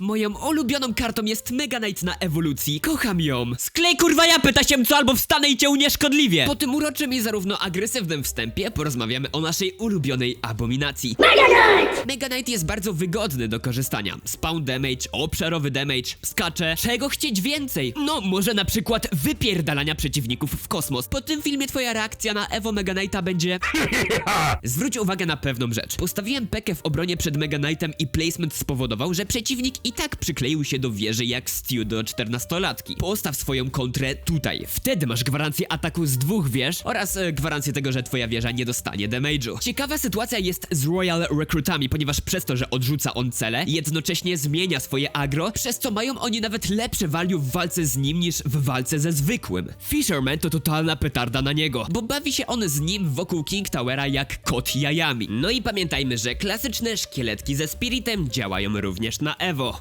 Moją ulubioną kartą jest Mega Knight na ewolucji. Kocham ją. Sklej kurwa ja pyta się co albo wstanę i cię unieszkodliwie. Po tym uroczym i zarówno agresywnym wstępie porozmawiamy o naszej ulubionej abominacji. Mega Knight jest bardzo wygodny do korzystania. Spawn damage, obszarowy damage, skacze. Czego chcieć więcej? No, może na przykład wypierdalania przeciwników w kosmos. Po tym filmie twoja reakcja na Evo Mega Knighta będzie... Zwróć uwagę na pewną rzecz. Postawiłem pekę w obronie przed Mega Knightem i placement spowodował, że przeciwnik i tak przykleił się do wieży jak Stu do 14-latki. Postaw swoją kontrę tutaj. Wtedy masz gwarancję ataku z dwóch wież oraz e, gwarancję tego, że twoja wieża nie dostanie damage'u. Ciekawa sytuacja jest z Royal Recruitami, ponieważ przez to, że odrzuca on cele, jednocześnie zmienia swoje agro, przez co mają oni nawet lepsze value w walce z nim niż w walce ze zwykłym. Fisherman to totalna petarda na niego, bo bawi się on z nim wokół King Towera jak kot jajami. No i pamiętajmy, że klasyczne szkieletki ze Spiritem działają również na Evo.